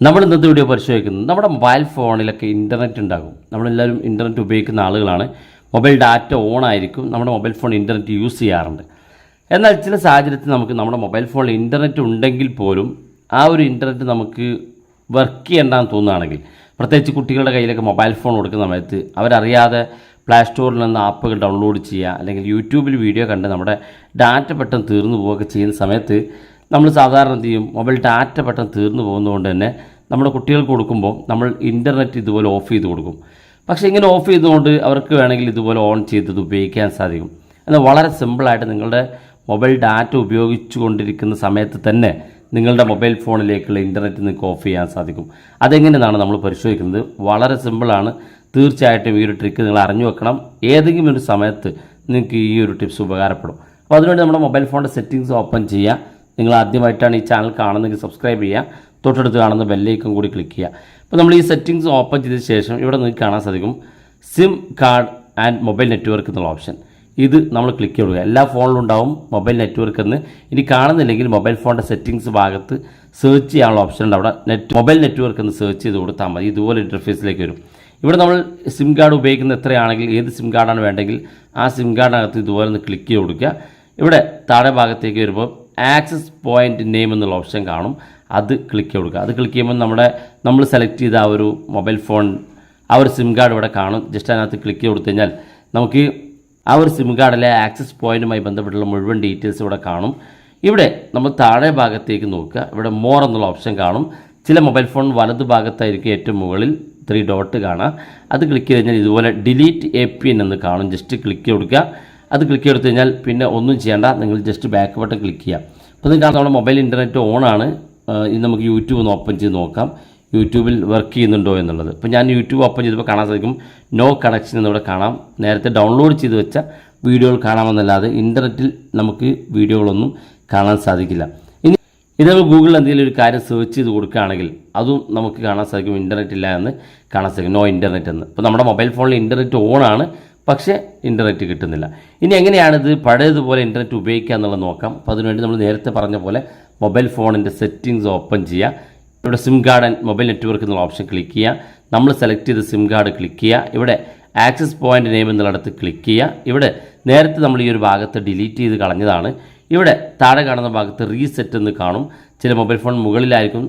നമ്മൾ ഇന്നത്തെ വീഡിയോ പരിശോധിക്കുന്നത് നമ്മുടെ മൊബൈൽ ഫോണിലൊക്കെ ഇന്റർനെറ്റ് ഉണ്ടാകും. നമ്മളെല്ലാവരും ഇന്റർനെറ്റ് ഉപയോഗിക്കുന്ന ആളുകളാണ്. മൊബൈൽ ഡാറ്റ ഓൺ ആയിരിക്കും. നമ്മുടെ മൊബൈൽ ഫോൺ ഇന്റർനെറ്റ് യൂസ് ചെയ്യാറുണ്ട്. എന്നാൽ ചില സാഹചര്യത്തിൽ നമുക്ക് നമ്മുടെ മൊബൈൽ ഫോണിൽ ഇന്റർനെറ്റ് ഉണ്ടെങ്കിൽ പോലും ആ ഒരു ഇന്റർനെറ്റ് നമുക്ക് വർക്ക് ചെയ്യണ്ടെന്ന് തോന്നുകയാണെങ്കിൽ പ്രത്യേകിച്ച് കുട്ടികളുടെ കയ്യിലൊക്കെ മൊബൈൽ ഫോൺ കൊടുക്കുന്ന സമയത്ത് അവരറിയാതെ പ്ലേ സ്റ്റോറിൽ നിന്ന് ആപ്പുകൾ ഡൗൺലോഡ് ചെയ്യുക അല്ലെങ്കിൽ യൂട്യൂബിൽ വീഡിയോ കണ്ട് നമ്മുടെ ഡാറ്റ പെട്ടെന്ന് തീർന്നു പോവുകയൊക്കെ ചെയ്യുന്ന സമയത്ത് നമ്മൾ സാധാരണ എന്ത് ചെയ്യും? മൊബൈൽ ഡാറ്റ പെട്ടെന്ന് തീർന്നു പോകുന്നതുകൊണ്ട് തന്നെ നമ്മുടെ കുട്ടികൾക്ക് കൊടുക്കുമ്പോൾ നമ്മൾ ഇന്റർനെറ്റ് ഇതുപോലെ ഓഫ് ചെയ്ത് കൊടുക്കും. പക്ഷേ ഇങ്ങനെ ഓഫ് ചെയ്തുകൊണ്ട് അവർക്ക് വേണമെങ്കിൽ ഇതുപോലെ ഓൺ ചെയ്തത് ഉപയോഗിക്കാൻ സാധിക്കും. എന്നാൽ വളരെ സിമ്പിളായിട്ട് നിങ്ങളുടെ മൊബൈൽ ഡാറ്റ ഉപയോഗിച്ചു കൊണ്ടിരിക്കുന്ന സമയത്ത് തന്നെ നിങ്ങളുടെ മൊബൈൽ ഫോണിലേക്കുള്ള ഇന്റർനെറ്റ് നിങ്ങൾക്ക് ഓഫ് ചെയ്യാൻ സാധിക്കും. അതെങ്ങനെയാണ് നമ്മൾ പരിശോധിക്കുന്നത്. വളരെ സിമ്പിളാണ് തീർച്ചയായിട്ടും ഈ ഒരു ട്രിക്ക് നിങ്ങൾ അറിഞ്ഞു വെക്കണം. ഏതെങ്കിലും ഒരു സമയത്ത് നിങ്ങൾക്ക് ഈ ഒരു ടിപ്സ് ഉപകാരപ്പെടും. അപ്പോൾ അതിനുവേണ്ടി നമ്മുടെ മൊബൈൽ ഫോണിന്റെ സെറ്റിങ്സ് ഓപ്പൺ ചെയ്യുക നിങ്ങൾ ആദ്യമായിട്ടാണ് ഈ ചാനൽ കാണുന്നതെങ്കിൽ സബ്സ്ക്രൈബ് ചെയ്യുക. തൊട്ടടുത്ത് കാണുന്ന ബെല്ലൈക്കൺ കൂടി ക്ലിക്ക് ചെയ്യുക. അപ്പോൾ നമ്മൾ ഈ സെറ്റിങ്സ് ഓപ്പൺ ചെയ്ത ശേഷം ഇവിടെ നിങ്ങൾക്ക് കാണാൻ സാധിക്കും SIM card and mobile network എന്നുള്ള ഓപ്ഷൻ ഇത് നമ്മൾ ക്ലിക്ക് ചെയ്യുക എല്ലാ ഫോണിലും ഉണ്ടാവും മൊബൈൽ നെറ്റ്വർക്ക് എന്ന്. ഇനി കാണുന്നില്ലെങ്കിൽ മൊബൈൽ ഫോണിന്റെ സെറ്റിങ്സ് ഭാഗത്ത് സെർച്ച് ചെയ്യാനുള്ള ഓപ്ഷൻ ഉണ്ട്. അവിടെ നെറ്റ് മൊബൈൽ നെറ്റ്വർക്ക് എന്ന് സെർച്ച് ചെയ്ത് കൊടുത്താൽ മതി. ഇതുപോലെ ഇന്റർഫേസിലേക്ക് വരും. ഇവിടെ നമ്മൾ സിം കാർഡ് ഉപയോഗിക്കുന്ന എത്രയാണെങ്കിൽ ഏത് സിം കാർഡാണ് വേണ്ടെങ്കിൽ ആ സിം കാർഡിനകത്ത് ഇതുപോലെ ഒന്ന് ക്ലിക്ക് ചെയ്ത് കൊടുക്കുക. ഇവിടെ താഴെ ഭാഗത്തേക്ക് വരുമ്പോൾ ആക്സസ് പോയിന്റ് നെയിം എന്നുള്ള ഓപ്ഷൻ കാണും. അത് ക്ലിക്ക് കൊടുക്കുക. അത് ക്ലിക്ക് ചെയ്യുമ്പോൾ നമ്മുടെ നമ്മൾ സെലക്ട് ചെയ്ത ആ ഒരു മൊബൈൽ ഫോൺ ആ ഒരു സിം കാർഡ് ഇവിടെ കാണും. ജസ്റ്റ് അതിനകത്ത് ക്ലിക്ക് ചെയ്ത് കൊടുത്തു കഴിഞ്ഞാൽ നമുക്ക് ആ ഒരു സിം കാർഡിലെ ആക്സസ് പോയിന്റുമായി ബന്ധപ്പെട്ടുള്ള മുഴുവൻ ഡീറ്റെയിൽസ് ഇവിടെ കാണും. ഇവിടെ നമ്മൾ താഴെ ഭാഗത്തേക്ക് നോക്കുക. ഇവിടെ മോർ എന്നുള്ള ഓപ്ഷൻ കാണും. ചില മൊബൈൽ ഫോൺ വലതു ഭാഗത്തായിരിക്കും ഏറ്റവും മുകളിൽ ത്രീ ഡോട്ട് കാണാം അത് ക്ലിക്ക് ചെയ്ത് കഴിഞ്ഞാൽ ഇതുപോലെ ഡിലീറ്റ് എ പി എൻ എന്ന് കാണും. ജസ്റ്റ് ക്ലിക്ക് കൊടുക്കുക. അത് ക്ലിക്ക് ചെയ്ത് കഴിഞ്ഞാൽ പിന്നെ ഒന്നും ചെയ്യേണ്ട. നിങ്ങൾ ജസ്റ്റ് ബാക്ക് ബട്ടൺ ക്ലിക്ക് ചെയ്യാം. അപ്പോൾ നിങ്ങൾക്ക് നമ്മുടെ മൊബൈൽ ഇന്റർനെറ്റ് ഓണാണ് ഇനി നമുക്ക് യൂട്യൂബ് ഒന്ന് ഓപ്പൺ ചെയ്ത് നോക്കാം. യൂട്യൂബിൽ വർക്ക് ചെയ്യുന്നുണ്ടോ എന്നുള്ളത്. ഇപ്പോൾ ഞാൻ യൂട്യൂബ് ഓപ്പൺ ചെയ്തപ്പോൾ കാണാൻ സാധിക്കും. നോ കണക്ഷൻ എന്നിവിടെ കാണാം. നേരത്തെ ഡൗൺലോഡ് ചെയ്ത് വെച്ച വീഡിയോകൾ കാണാമെന്നല്ലാതെ ഇന്റർനെറ്റിൽ നമുക്ക് വീഡിയോകളൊന്നും കാണാൻ സാധിക്കില്ല. ഇനി ഇത് നമ്മൾ ഗൂഗിളിൽ എന്തെങ്കിലും ഒരു കാര്യം സെർച്ച് ചെയ്ത് കൊടുക്കുകയാണെങ്കിൽ അതും നമുക്ക് കാണാൻ സാധിക്കും. ഇന്റർനെറ്റ് ഇല്ല എന്ന് കാണാൻ സാധിക്കും. നോ ഇന്റർനെറ്റ് എന്ന്. ഇപ്പോൾ നമ്മുടെ മൊബൈൽ ഫോണിൽ ഇന്റർനെറ്റ് ഓണാണ് പക്ഷേ ഇന്റർനെറ്റ് കിട്ടുന്നില്ല. ഇനി എങ്ങനെയാണിത്? പഴയതുപോലെ ഇന്റർനെറ്റ് ഉപയോഗിക്കുക എന്നുള്ളത് നോക്കാം. അപ്പോൾ അതിനുവേണ്ടി നമ്മൾ നേരത്തെ പറഞ്ഞ പോലെ മൊബൈൽ ഫോണിന്റെ സെറ്റിങ്സ് ഓപ്പൺ ചെയ്യുക. ഇവിടെ SIM card and mobile network എന്നുള്ള ഓപ്ഷൻ ക്ലിക്ക് ചെയ്യുക. നമ്മൾ സെലക്ട് ചെയ്ത സിം കാർഡ് ക്ലിക്ക് ചെയ്യുക. ഇവിടെ ആക്സസ് പോയിന്റ് നെയിം എന്നുള്ളിടത്ത് ക്ലിക്ക് ചെയ്യുക. ഇവിടെ നേരത്തെ നമ്മൾ ഈ ഒരു ഭാഗത്ത് ഡിലീറ്റ് ചെയ്ത് കളഞ്ഞതാണ്. ഇവിടെ താഴെ കാണുന്ന ഭാഗത്ത് റീസെറ്റ് എന്ന് കാണും. ചില മൊബൈൽ ഫോൺ മുകളിലായിരിക്കും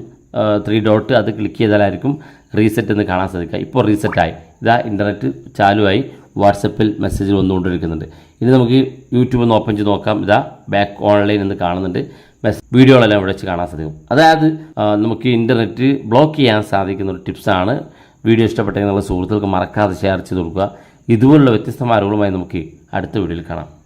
ത്രീ ഡോട്ട് അത് ക്ലിക്ക് ചെയ്താലായിരിക്കും റീസെറ്റ് എന്ന് കാണാൻ സാധിക്കുക. ഇപ്പോൾ റീസെറ്റായി ഇതാ ഇന്റർനെറ്റ് ചാലുവായി. വാട്സപ്പിൽ മെസ്സേജ് വന്നുകൊണ്ടിരിക്കുന്നുണ്ട്. ഇനി നമുക്ക് യൂട്യൂബ് ഒന്ന് ഓപ്പൺ ചെയ്ത് നോക്കാം. ഇതാ ബാക്ക് ഓൺലൈൻ എന്ന് കാണുന്നുണ്ട്. മെസ് വീഡിയോകളെല്ലാം ഇവിടെ വെച്ച് കാണാൻ സാധിക്കും. അതായത് നമുക്ക് ഇന്റർനെറ്റ് ബ്ലോക്ക് ചെയ്യാൻ സാധിക്കുന്ന ഒരു ടിപ്സാണ് വീഡിയോ ഇഷ്ടപ്പെട്ടെങ്കിൽ നിങ്ങളുടെ സുഹൃത്തുക്കൾക്ക് മറക്കാതെ ഷെയർ ചെയ്ത് കൊടുക്കുക. ഇതുപോലുള്ള വ്യത്യസ്തമായ അറിവുകളുമായി നമുക്ക് അടുത്ത വീഡിയോയിൽ കാണാം.